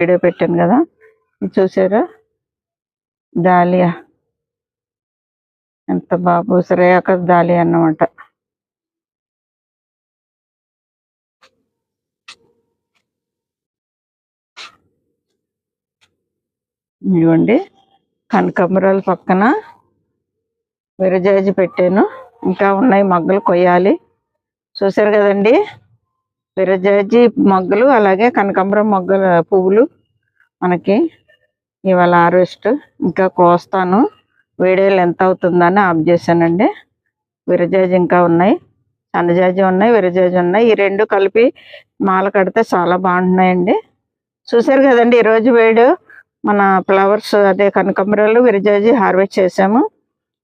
Video పెట్టాను కదా. చూసారా? దాలియా. ఎంత బాబు శ్రేయాక దాలియా అన్నమాట. ఇవ్వండి కనకాంబరాల పక్కన విరజాజి పెట్టాను. ఇంకా ఉన్నాయి మగ్గలు కొయ్యాలి. చూసారు కదండి? విరజాజి మొగ్గలు అలాగే కనకాంబరం మొగ్గల పువ్వులు మనకి ఇవాళ హార్వెస్ట్ ఇంకా కోస్తాను. వేడేళ్ళు ఎంత అవుతుందని ఆఫ్ చేశానండి. విరజాజి ఇంకా ఉన్నాయి. సన్నజాజి ఉన్నాయి విరజాజి ఉన్నాయి. ఈ రెండు కలిపి మాల కడితే చాలా బాగుంటున్నాయండి చూసారు కదండి ఈరోజు వేడు మన ఫ్లవర్స్ అదే కనకాంబరాలు విరజాజి హార్వెస్ట్ చేసాము.